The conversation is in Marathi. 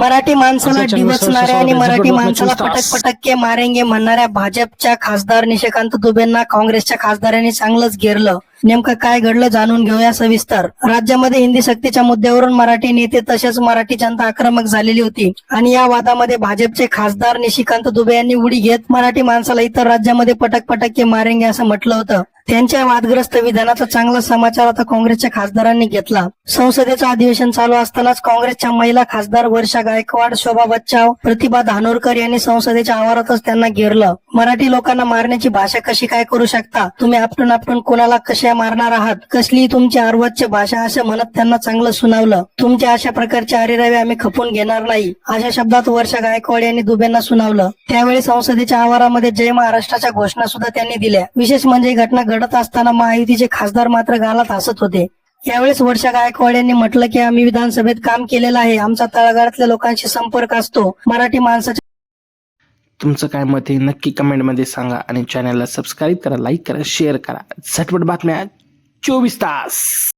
मराठी माणसाला डिवचणाऱ्या आणि मराठी माणसाला पटक तास. पटक के मारेंगे म्हणणाऱ्या भाजपच्या खासदार निशिकांत दुबेंना काँग्रेसच्या खासदारांनी चांगलंच घेरलं नेमकं काय घडलं जाणून घेऊया सविस्तर. राज्यामध्ये हिंदी सक्तीच्या मुद्द्यावरून मराठी नेते तसेच मराठी जनता आक्रमक झालेली होती. आणि या वादामध्ये भाजपचे खासदार निशिकांत दुबे यांनी उडी घेत मराठी माणसाला इतर राज्यामध्ये पटक पटक के मारेंगे असं म्हटलं होतं. त्यांच्या वादग्रस्त विधानाचा चांगला समाचार आता काँग्रेसच्या खासदारांनी घेतला. संसदेचं अधिवेशन चालू असतानाच काँग्रेसच्या महिला खासदार वर्षा गायकवाड शोभा बच्चाव प्रतिभा धानोरकर यांनी संसदेच्या आवारातच त्यांना घेरलं. मराठी लोकांना मारण्याची भाषा कशी काय करू शकता? तुम्ही आपटून आपटून कोणाला कशा मारणार आहात? कसली तुमची अर्वाच्य भाषा असं म्हणत त्यांना चांगलं सुनावलं. तुमच्या अशा प्रकारचे अरेरावे आम्ही खपून घेणार नाही. अशा शब्दात वर्षा गायकवाड यांनी दुबेंना सुनावलं. त्यावेळी संसदेच्या आवारामध्ये जय महाराष्ट्राच्या घोषणा सुद्धा त्यांनी दिल्या. विशेष म्हणजे घटना घडत असताना महायुतीचे खासदार मात्र गालात हसत होते. यावेळेस वर्षा गायकवाड यांनी म्हटलं की आम्ही विधानसभेत काम केलेलं आहे. आमचा तळागाळातल्या लोकांशी संपर्क असतो. मराठी माणसाच्या तुमचं काय मत आहे नक्की कमेंटमध्ये सांगा आणि चॅनलला सबस्क्राईब करा लाईक करा शेअर करा. झटपट बातम्या चोवीस तास.